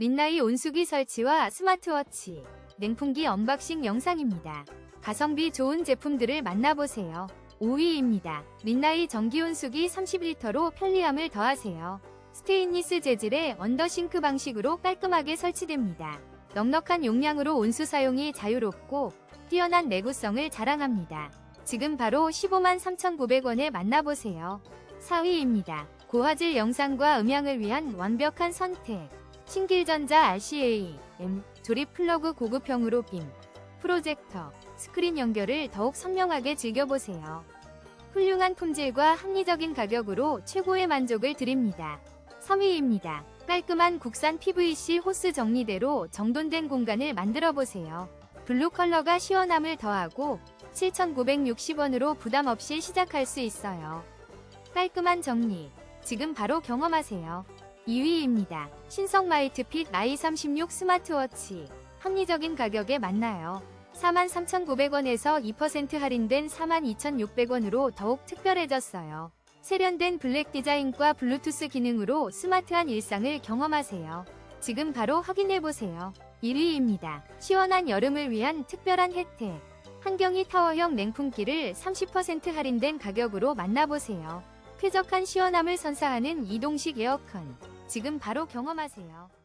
민나이 온수기 설치와 스마트워치, 냉풍기 언박싱 영상입니다. 가성비 좋은 제품들을 만나보세요. 5위입니다. 민나이 전기 온수기 30리터로 편리함을 더하세요. 스테인리스 재질의 언더싱크 방식으로 깔끔하게 설치됩니다. 넉넉한 용량으로 온수 사용이 자유롭고 뛰어난 내구성을 자랑합니다. 지금 바로 15만 3,900원에 만나보세요. 4위입니다. 고화질 영상과 음향을 위한 완벽한 선택. 신길전자 RCA M 조립 플러그 고급형으로 빔 프로젝터 스크린 연결을 더욱 선명하게 즐겨보세요. 훌륭한 품질과 합리적인 가격으로 최고의 만족을 드립니다. 3위입니다. 깔끔한 국산 PVC 호스 정리대로 정돈된 공간을 만들어 보세요. 블루 컬러가 시원함을 더하고 7,960원으로 부담 없이 시작할 수 있어요. 깔끔한 정리. 지금 바로 경험하세요. 2위입니다. 신성 마이트핏 i36 스마트워치. 합리적인 가격에 만나요. 43,900원에서 2% 할인된 42,600원으로 더욱 특별해졌어요. 세련된 블랙 디자인과 블루투스 기능으로 스마트한 일상을 경험하세요. 지금 바로 확인해보세요. 1위입니다. 시원한 여름을 위한 특별한 혜택. 한경이 타워형 냉풍기를 30% 할인된 가격으로 만나보세요. 쾌적한 시원함을 선사하는 이동식 에어컨. 지금 바로 경험하세요.